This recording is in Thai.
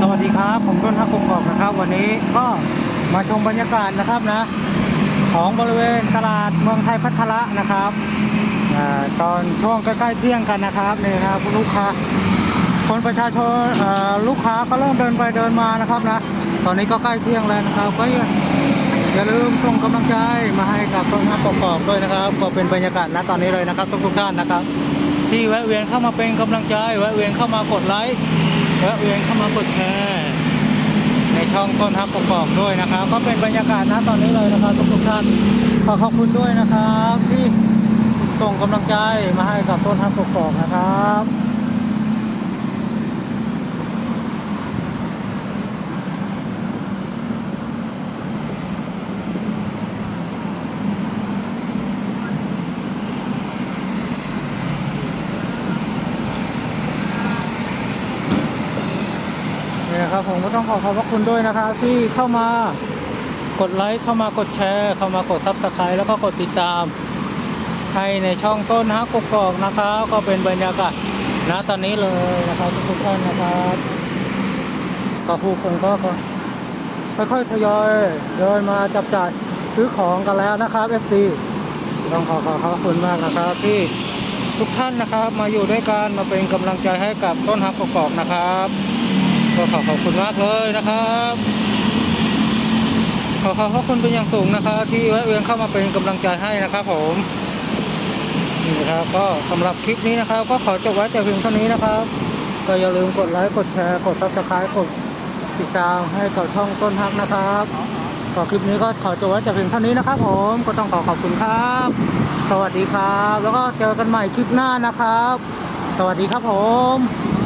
สวัสดีครับ ผมต้นฮักกงกอกนะครับ วันนี้ก็มาชมบรรยากาศนะครับนะ ของบริเวณตลาดเมืองไทยพัทระนะครับอตอนช่วงใกล้ๆเที่ยงกันนะครับนี่นะครับลูกค้าคนประชาชนลูกค้าก็เริ่มเดินไปเดินมานะครับนะ ตอนนี้ก็ใกล้เที่ยงแล้วนะครับ ก็อย่าอย่าลืมส่งกำลังใจมาให้กับต้นฮักกงกอกด้วยนะครับ ก็เป็นบรรยากาศณตอนนี้เลยนะครับทุกๆท่านนะครับ ที่แวะเวียนเข้ามาเป็นกำลังใจแวะเวียนเข้ามากดไลค์ แวะเวียนเข้ามากดแชร์ในช่องต้นฮักกกอกด้วยนะครับ ก็เป็นบรรยากาศนะตอนนี้เลยนะครับทุกท่านขอขอบคุณด้วยนะครับ ที่ส่งกำลังใจมาให้กับต้นฮักกกอกนะครับ เนี่ยครับ ผมก็ต้องขอขอบพระคุณด้วยนะครับ ที่เข้ามากดไลค์เข้ามากดแชร์ เข้ามากดซับสไครต์แล้วก็กดติดตาม ให้ในช่องต้นฮักกกอกนะครับ ก็เป็นบรรยากาศณตอนนี้เลยนะครับทุกท่านนะครับก็ผู้คนก็ก็ค่อยๆทยอยเดินมาจับจ่ายซื้อของกันแล้วนะครับ FC ต้องขอขอขอบคุณมากนะครับที่ทุกท่านนะครับมาอยู่ด้วยกันมาเป็นกำลังใจให้กับต้นฮักกกอกนะครับ ก็ขอขอบคุณมากเลยนะครับขอขอบคุณเป็นอย่างสูงนะครับ ที่แวะเวียนเข้ามาเป็นกำลังใจให้นะครับ ผมนี่นะครับก็สำหรับคลิปนี้นะครับ ก็ขอจบไว้แต่เพียงเท่านี้นะครับ ก็อย่าลืมกดไลค์กดแชร์กดซับสไครต์กดติดตามให้กับช่องต้นฮักนะครับก็คลิปนี้ก็ขอจบไว้แต่เพียงเท่านี้นะครับ ผมก็ต้องขอขอบคุณครับ สวัสดีครับ แล้วก็เจอกันใหม่คลิปหน้านะครับ สวัสดีครับผม